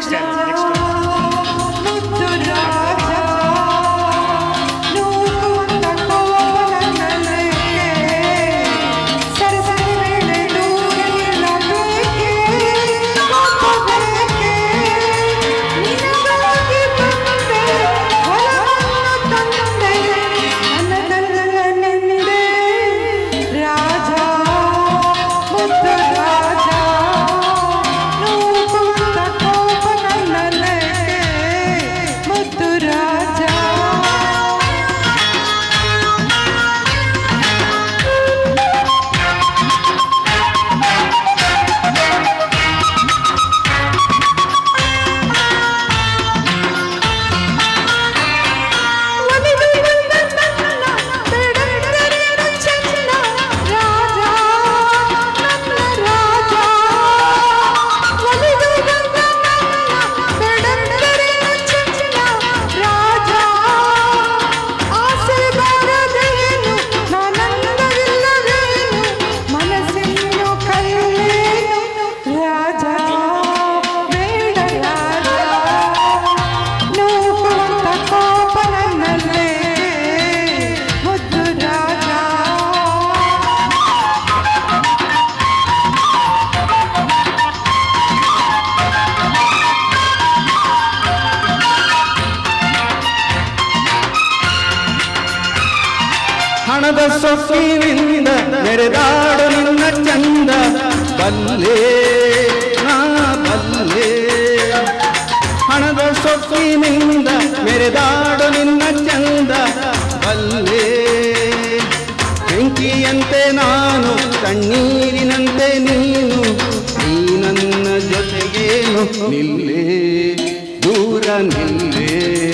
Next door. ಹಣದ ಸೊಪ್ಪಿನಿಂದ ನೆರೆದಾಡು ನಿನ್ನ ಚಂದ. ಬಲ್ಲೆ, ನಾ ಬಲ್ಲೆ. ಹಣದ ಸೊಪ್ಪಿನಿಂದ ನೆರೆದಾಡು ನಿನ್ನ ಚಂದ. ಬಲ್ಲೆ, ಬೆಂಕಿಯಂತೆ ನಾನು, ಕಣ್ಣೀರಿನಂತೆ ನೀನು, ನೀ ನನ್ನ ಜೊತೆಗೇನು ನಿಲ್ಲೇ, ದೂರ ನಿಲ್ಲೇ.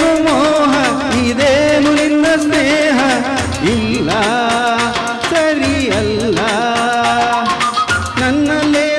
ಇದೇನು ಮೋಹ ಇದೇನು ನಿನ್ನ ಸ್ನೇಹ. ಇಲ್ಲ ಸರಿಯಲ್ಲ. ನನ್ನಲ್ಲೇ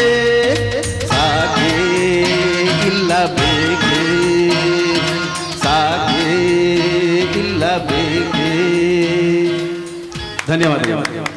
ధన్యవాదాలు.